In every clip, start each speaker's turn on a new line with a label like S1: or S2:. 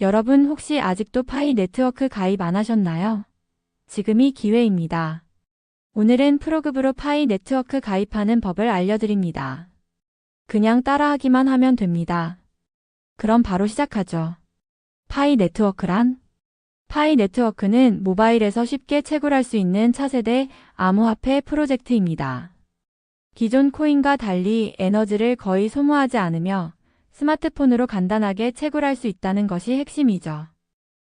S1: 여러분 혹시 아직도 파이 네트워크 가입 안 하셨나요? 지금이 기회입니다. 오늘은 프로급으로 파이 네트워크 가입하는 법을 알려드립니다. 그냥 따라하기만 하면 됩니다. 그럼 바로 시작하죠. 파이 네트워크란? 파이 네트워크는 모바일에서 쉽게 채굴할 수 있는 차세대 암호화폐 프로젝트입니다. 기존 코인과 달리 에너지를 거의 소모하지 않으며 스마트폰으로 간단하게 채굴할 수 있다는 것이 핵심이죠.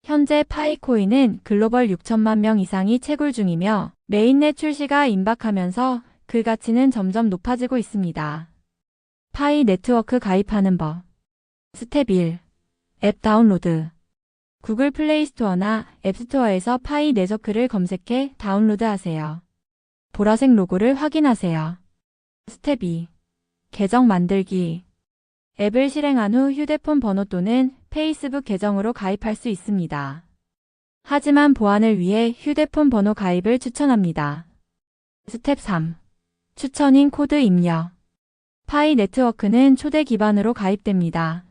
S1: 현재 파이코인은 글로벌 6천만 명 이상이 채굴 중이며 메인넷 출시가 임박하면서 그 가치는 점점 높아지고 있습니다. 파이 네트워크 가입하는 법. 스텝 1. 앱 다운로드. 구글 플레이 스토어나 앱스토어에서 파이 네저크를 검색해 다운로드하세요. 보라색 로고를 확인하세요. 스텝 2. 계정 만들기. 앱을 실행한 후 휴대폰 번호 또는 페이스북 계정으로 가입할 수 있습니다. 하지만 보안을 위해 휴대폰 번호 가입을 추천합니다. 스텝 3. 추천인 코드 입력. 파이 네트워크는 초대 기반으로 가입됩니다.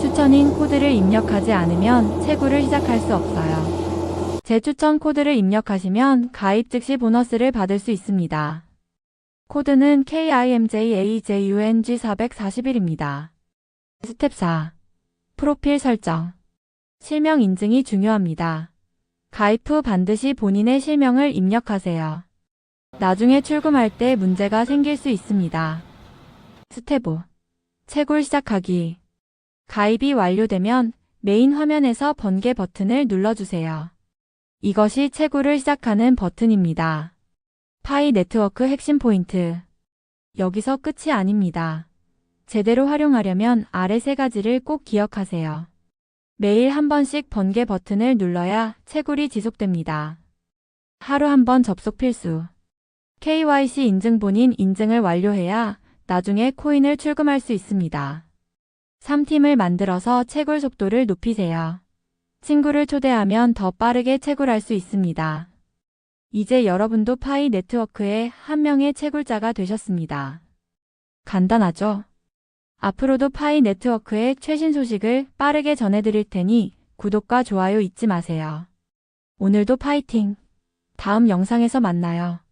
S1: 추천인 코드를 입력하지 않으면 채굴을 시작할 수 없어요. 재추천 코드를 입력하시면 가입 즉시 보너스를 받을 수 있습니다. 코드는 KIMJAJUNG441입니다. 스텝 4. 프로필 설정. 실명 인증이 중요합니다. 가입 후 반드시 본인의 실명을 입력하세요. 나중에 출금할 때 문제가 생길 수 있습니다. 스텝 5. 채굴 시작하기. 가입이 완료되면 메인 화면에서 번개 버튼을 눌러주세요. 이것이 채굴을 시작하는 버튼입니다. 파이 네트워크 핵심 포인트. 여기서 끝이 아닙니다. 제대로 활용하려면 아래 세 가지를 꼭 기억하세요. 매일 한 번씩 번개 버튼을 눌러야 채굴이 지속됩니다. 하루 한 번 접속 필수. KYC 인증 본인 인증을 완료해야 나중에 코인을 출금할 수 있습니다. 3팀을 만들어서 채굴 속도를 높이세요. 친구를 초대하면 더 빠르게 채굴할 수 있습니다. 이제 여러분도 파이 네트워크의 한 명의 채굴자가 되셨습니다. 간단하죠? 앞으로도 파이 네트워크의 최신 소식을 빠르게 전해드릴 테니 구독과 좋아요 잊지 마세요. 오늘도 파이팅! 다음 영상에서 만나요.